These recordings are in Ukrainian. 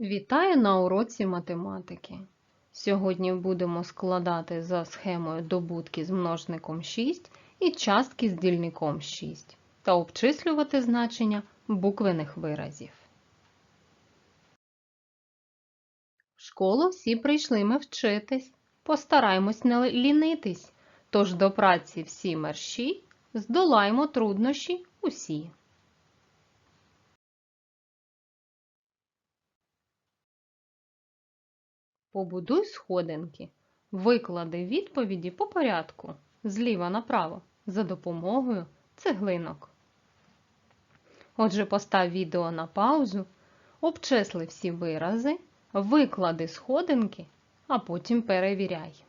Вітаю на уроці математики. Сьогодні будемо складати за схемою добутки з множником 6 і частки з дільником 6 та обчислювати значення буквених виразів. В школу всі прийшли ми вчитись, постараймось не лінитись, тож до праці всі мерщі, здолаймо труднощі усі. Побудуй сходинки. Виклади відповіді по порядку зліва направо за допомогою цеглинок. Отже, постав відео на паузу, обчисли всі вирази, виклади сходинки, а потім перевіряй.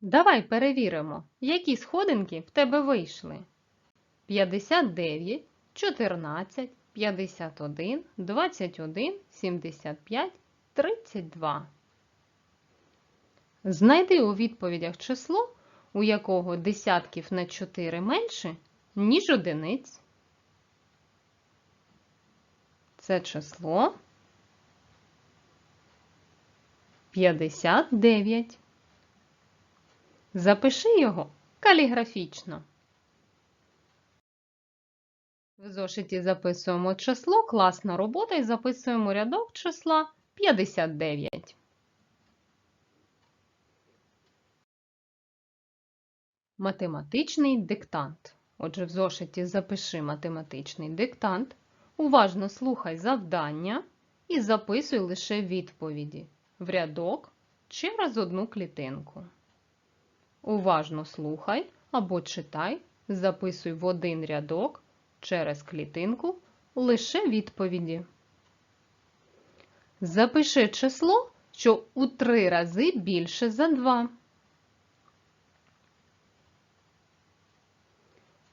Давай перевіримо, які сходинки в тебе вийшли. 59, 14, 51, 21, 75, 32. Знайди у відповідях число, у якого десятків на 4 менше, ніж одиниць. Це число 59. Запиши його каліграфічно. В зошиті записуємо число, класна робота і записуємо рядок числа 59. Математичний диктант. Отже, в зошиті запиши математичний диктант, уважно слухай завдання і записуй лише відповіді в рядок через одну клітинку. Уважно слухай або читай, записуй в один рядок через клітинку лише відповіді. Запиши число, що у три рази більше за 2.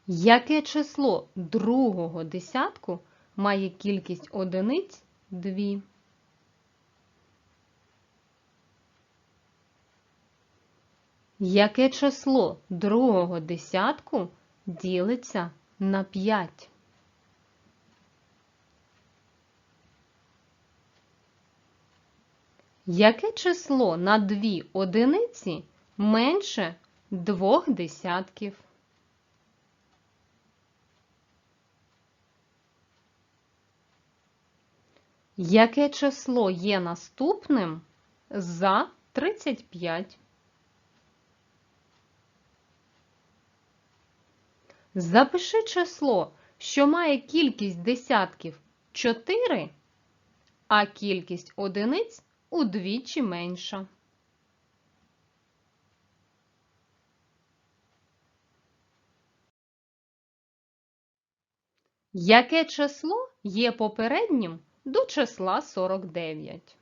Яке число другого десятку має кількість одиниць 2? Яке число другого десятку ділиться на 5? Яке число на дві одиниці менше двох десятків? Яке число є наступним за 35? Запиши число, що має кількість десятків 4, а кількість одиниць удвічі менша. Яке число є попереднім до числа 49?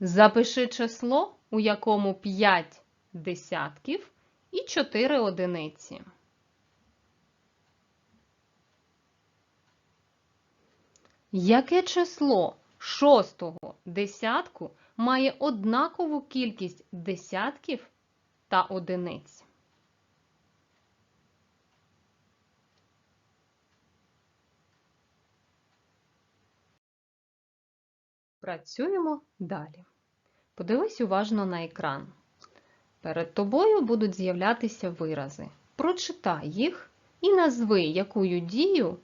Запиши число, у якому 5 десятків і 4 одиниці. Яке число шостого десятку має однакову кількість десятків та одиниць? Працюємо далі. Подивись уважно на екран. Перед тобою будуть з'являтися вирази. Прочитай їх і назви, якою дію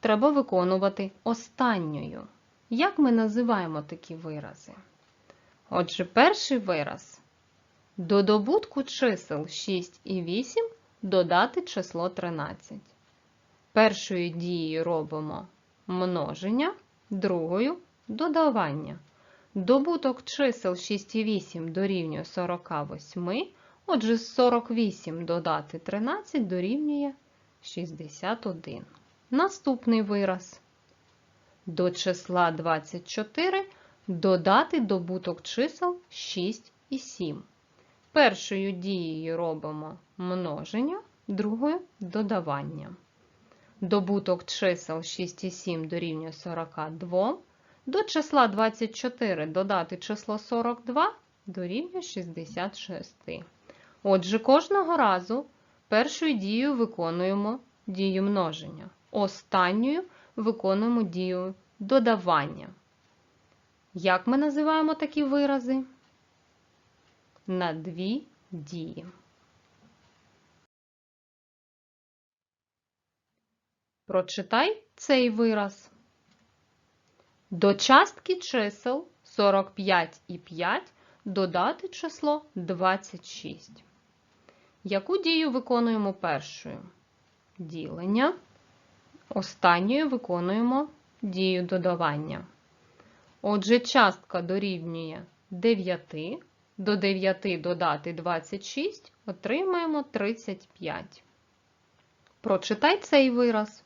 треба виконувати останньою. Як ми називаємо такі вирази? Отже, перший вираз. До добутку чисел 6 і 8 додати число 13. Першою дією робимо множення, другою додавання. Добуток чисел 6 і 8 дорівнює 48, отже, з 48 додати 13 дорівнює 61. Наступний вираз. До числа 24 додати добуток чисел 6 і 7. Першою дією робимо множення, другою додавання. Добуток чисел 6 і 7 дорівнює 42. До числа 24 додати число 42 дорівнює 66. Отже, кожного разу першою дією виконуємо дію множення, останньою виконуємо дію додавання. Як ми називаємо такі вирази? На дві дії. Прочитай цей вираз. До частки чисел 45 і 5 додати число 26. Яку дію виконуємо першою? Ділення. Останньою виконуємо дію додавання. Отже, частка дорівнює 9. До 9 додати 26, отримаємо 35. Прочитай цей вираз.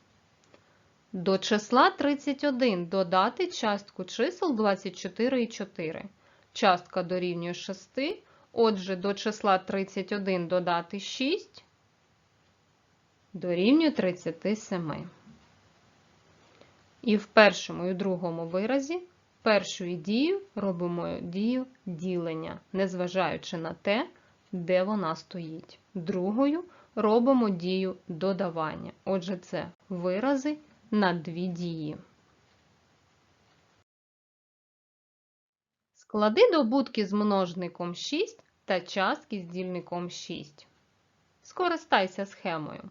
До числа 31 додати частку чисел 24 і 4. Частка дорівнює 6. Отже, до числа 31 додати 6 дорівнює 37. І в першому і другому виразі першою дією робимо дію ділення, незважаючи на те, де вона стоїть. Другою робимо дію додавання. Отже, це вирази на дві дії. Склади добутки з множником 6 та частки з дільником 6. Скористайся схемою.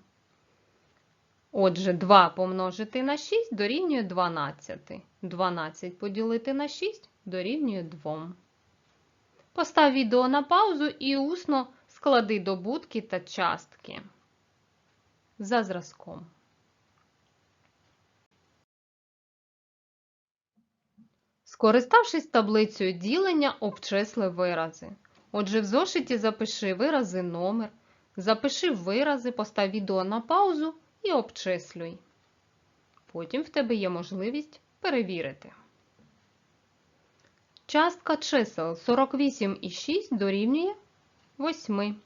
Отже, 2 помножити на 6 дорівнює 12. 12 поділити на 6 дорівнює 2. Постав відео на паузу і усно склади добутки та частки. За зразком. Скориставшись таблицею ділення, обчисли вирази. Отже, в зошиті запиши вирази номер, запиши вирази, постав відео на паузу і обчислюй. Потім в тебе є можливість перевірити. Частка чисел 48 і 6 дорівнює 8.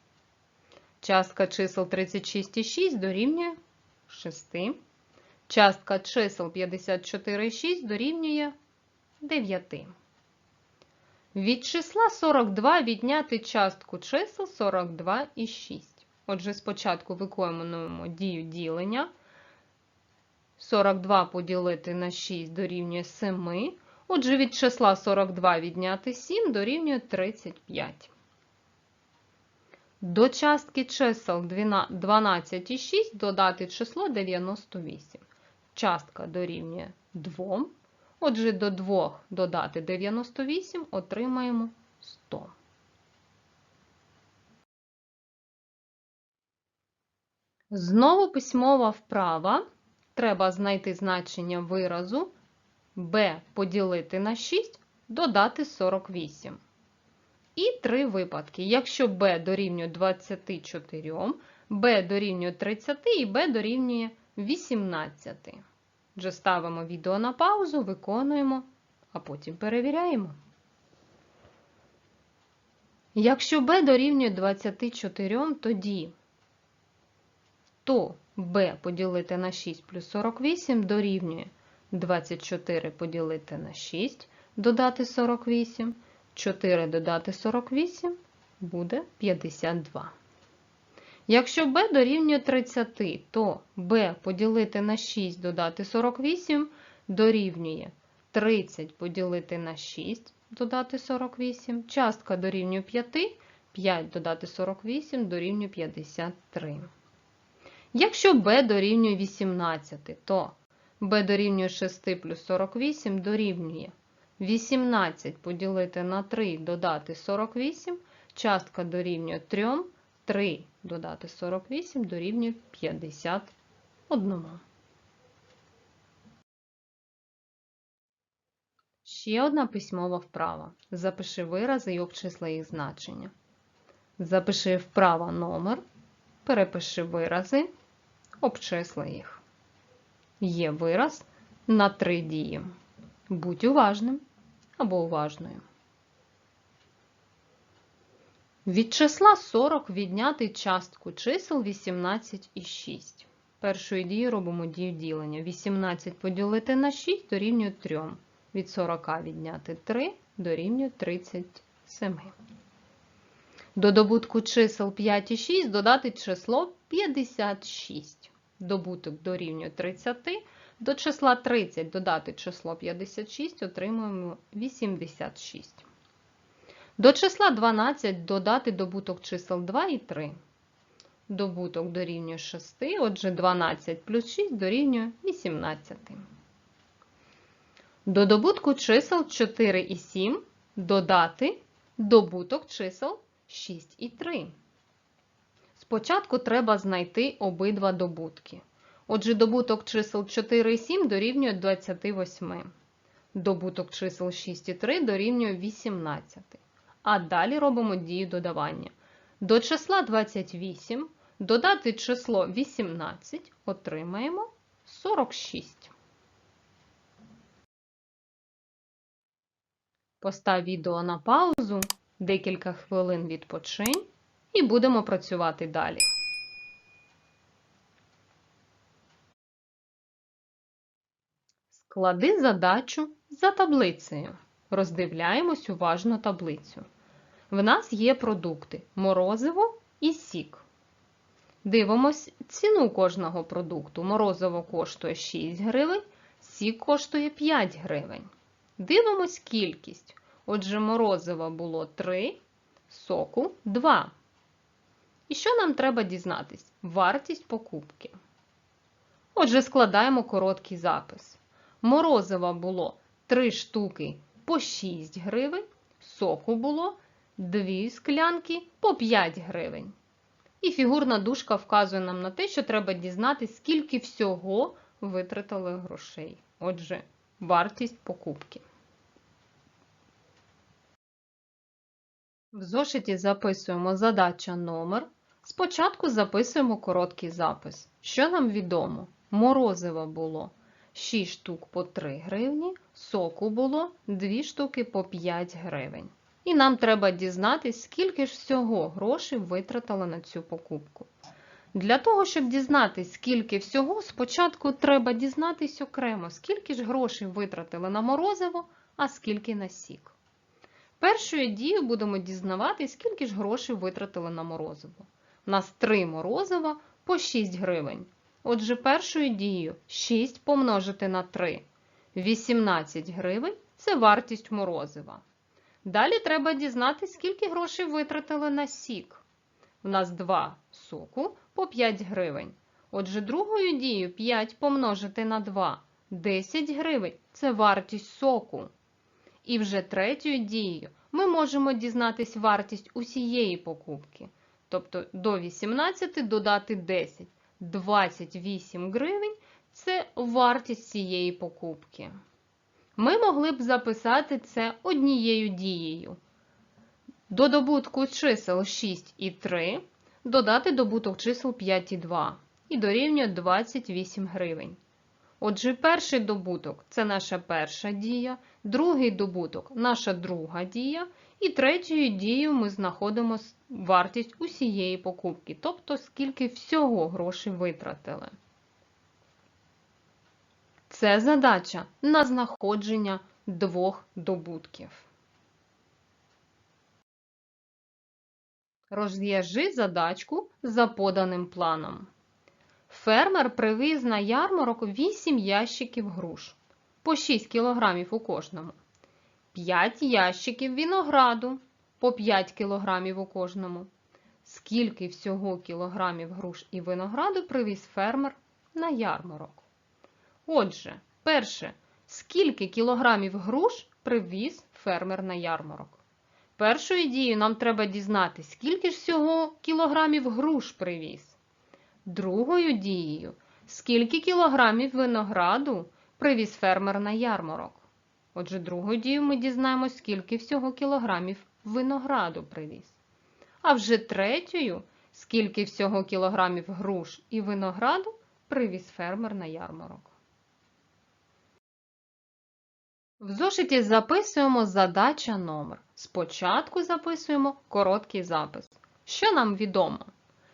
Частка чисел 36,6 дорівнює 6. Частка чисел 54,6 дорівнює 9. Від числа 42 відняти частку чисел 42 і 6. Отже, спочатку виконуємо дію ділення. 42 поділити на 6 дорівнює 7. Отже, від числа 42 відняти 7 дорівнює 35. До частки чисел 12 і 6 додати число 98. Частка дорівнює 2. Отже, до 2 додати 98 отримаємо 100. Знову письмова вправа. Треба знайти значення виразу b поділити на 6, додати 48. І три випадки. Якщо b дорівнює 24, b дорівнює 30 і b дорівнює 18. Вже ставимо відео на паузу, виконуємо, а потім перевіряємо. Якщо b дорівнює 24, тоді то b поділити на 6 плюс 48 дорівнює 24 поділити на 6, додати 48, 4 додати 48 буде 52. Якщо b дорівнює 30, то b поділити на 6 додати 48 дорівнює 30 поділити на 6 додати 48, частка дорівнює 5, 5 додати 48 дорівнює 53. Якщо b дорівнює 18, то b дорівнює 6 плюс 48 дорівнює 18 поділити на 3 додати 48, частка дорівнює 3, 3 додати 48 дорівнює 51. Ще одна письмова вправа. Запиши вирази і обчисли їх значення. Запиши вправа номер, перепиши вирази, обчисли їх. Є вираз на три дії. Будь уважним або уважною. Від числа 40 відняти частку чисел 18 і 6. Першою дією робимо дію ділення. 18 поділити на 6 дорівнює 3. Від 40 відняти 3 дорівнює 37. До добутку чисел 5 і 6 додати число 56. Добуток дорівнює 30. До числа 30 додати число 56, отримуємо 86. До числа 12 додати добуток чисел 2 і 3. Добуток дорівнює 6, отже 12 плюс 6 дорівнює 18. До добутку чисел 4 і 7 додати добуток чисел 6 і 3. Спочатку треба знайти обидва добутки. Отже, добуток чисел 4 і 7 дорівнює 28. Добуток чисел 6 і 3 дорівнює 18. А далі робимо дію додавання. До числа 28 додати число 18 отримаємо 46. Постав відео на паузу, декілька хвилин відпочинь і будемо працювати далі. Склади задачу за таблицею. Роздивляємось уважно таблицю. В нас є продукти морозиво і сік. Дивимось ціну кожного продукту. Морозиво коштує 6 гривень, сік коштує 5 гривень. Дивимось кількість. Отже, морозива було 3, соку 2. І що нам треба дізнатись? Вартість покупки. Отже, складаємо короткий запис. Морозива було 3 штуки по 6 гривень, соку було 2 склянки по 5 гривень. І фігурна дужка вказує нам на те, що треба дізнатись, скільки всього витратили грошей. Отже, вартість покупки. В зошиті записуємо задача номер. Спочатку записуємо короткий запис. Що нам відомо? Морозива було 6 штук по 3 гривні, соку було 2 штуки по 5 гривень. І нам треба дізнатись, скільки ж всього грошей витратили на цю покупку. Для того, щоб дізнатись, скільки всього, спочатку треба дізнатись окремо, скільки ж грошей витратили на морозиво, а скільки на сік. Першою дією будемо дізнаватись, скільки ж грошей витратили на морозиво. У нас 3 морозива по 6 гривень. Отже, першою дією 6 помножити на 3. 18 гривень це вартість морозива. Далі треба дізнатися, скільки грошей витратили на сік. У нас 2 соку по 5 гривень. Отже, другою дією 5 помножити на 2. 10 гривень це вартість соку. І вже третьою дією ми можемо дізнатись вартість усієї покупки. Тобто до 18 додати 10. 28 гривень це вартість цієї покупки. Ми могли б записати це однією дією. До добутку чисел 6 і 3 додати добуток чисел 5 і 2 і дорівнює 28 гривень. Отже, перший добуток це наша перша дія, другий добуток наша друга дія, і третьою дією ми знаходимо вартість усієї покупки, тобто скільки всього грошей витратили. Це задача на знаходження двох добутків. Розв'яжи задачку за поданим планом. Фермер привіз на ярмарок 8 ящиків груш по 6 кг у кожному, 5 ящиків винограду по 5 кг у кожному. Скільки всього кілограмів груш і винограду привіз фермер на ярмарок? Отже, перше, скільки кілограмів груш привіз фермер на ярмарок? Першою дією нам треба дізнатися, скільки ж всього кілограмів груш привіз. Другою дією, скільки кілограмів винограду привіз фермер на ярмарок. Отже, другою дією ми дізнаємося, скільки всього кілограмів винограду привіз. А вже третьою, скільки всього кілограмів груш і винограду привіз фермер на ярмарок. В зошиті записуємо задача номер. Спочатку записуємо короткий запис. Що нам відомо?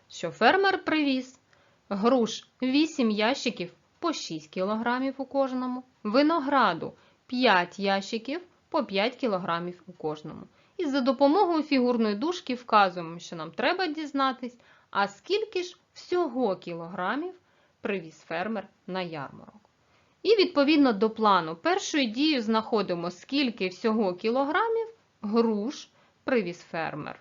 Що фермер привіз груш 8 ящиків по 6 кг у кожному, винограду 5 ящиків по 5 кг у кожному. І за допомогою фігурної дужки вказуємо, що нам треба дізнатись, а скільки ж всього кілограмів привіз фермер на ярмарок. І відповідно до плану першою дією знаходимо, скільки всього кілограмів груш привіз фермер.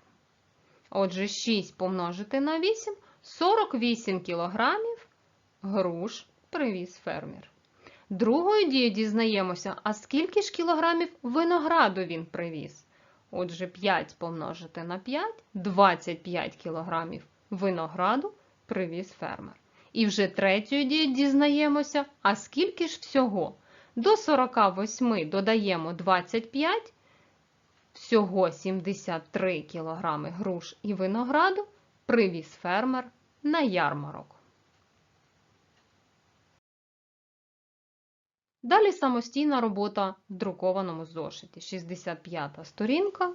Отже, 6 помножити на 8 48 кілограмів груш привіз фермер. Другою дією дізнаємося, а скільки ж кілограмів винограду він привіз. Отже, 5 помножити на 5 25 кілограмів винограду привіз фермер. І вже третьою дією дізнаємося, а скільки ж всього. До 48 додаємо 25, всього 73 кілограми груш і винограду привіз фермер на ярмарок. Далі самостійна робота в друкованому зошиті. 65 сторінка,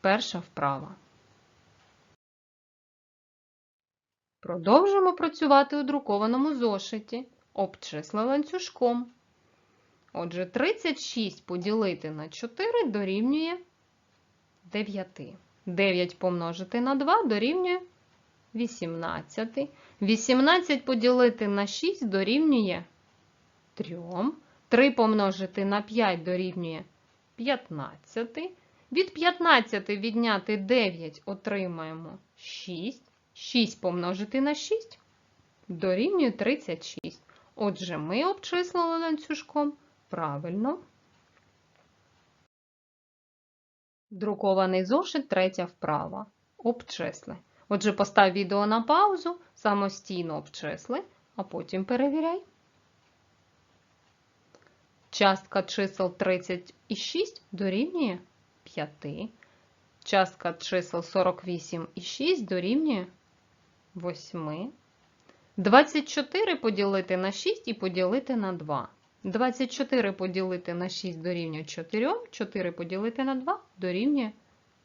перша вправа. Продовжуємо працювати у друкованому зошиті. Обчисли ланцюжком. Отже, 36 поділити на 4 дорівнює 9. 9 помножити на 2 дорівнює 18. 18 поділити на 6 дорівнює 3. 3 помножити на 5 дорівнює 15. Від 15 відняти 9 отримаємо 6. 6 помножити на 6 дорівнює 36. Отже, ми обчислили ланцюжком правильно. Друкований зошит, третя вправа. Обчисли. Отже, постав відео на паузу, самостійно обчисли, а потім перевіряй. Частка чисел 36 дорівнює 5. Частка чисел 48 і 6 дорівнює 8. 24 поділити на 6 і поділити на 2. 24 поділити на 6 дорівнює 4, 4 поділити на 2 дорівнює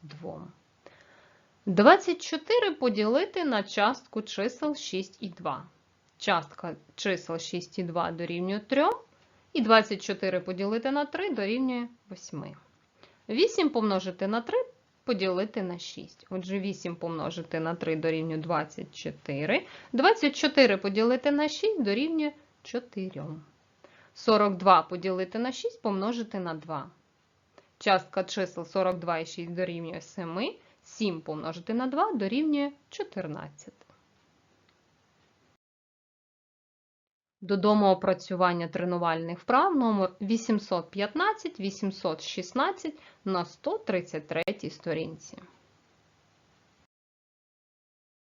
2. 24 поділити на частку чисел 6 і 2. Частка чисел 6 і 2 дорівнює 3, і 24 поділити на 3 дорівнює 8. 8 помножити на 3 поділити на 6. Отже, 8 помножити на 3 дорівнює 24. 24 поділити на 6 дорівнює 4. 42 поділити на 6 помножити на 2. Частка чисел 42 і 6 дорівнює 7. 7 помножити на 2 дорівнює 14. Додому опрацювання тренувальних вправ номер 815-816 на 133 сторінці.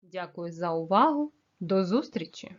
Дякую за увагу. До зустрічі!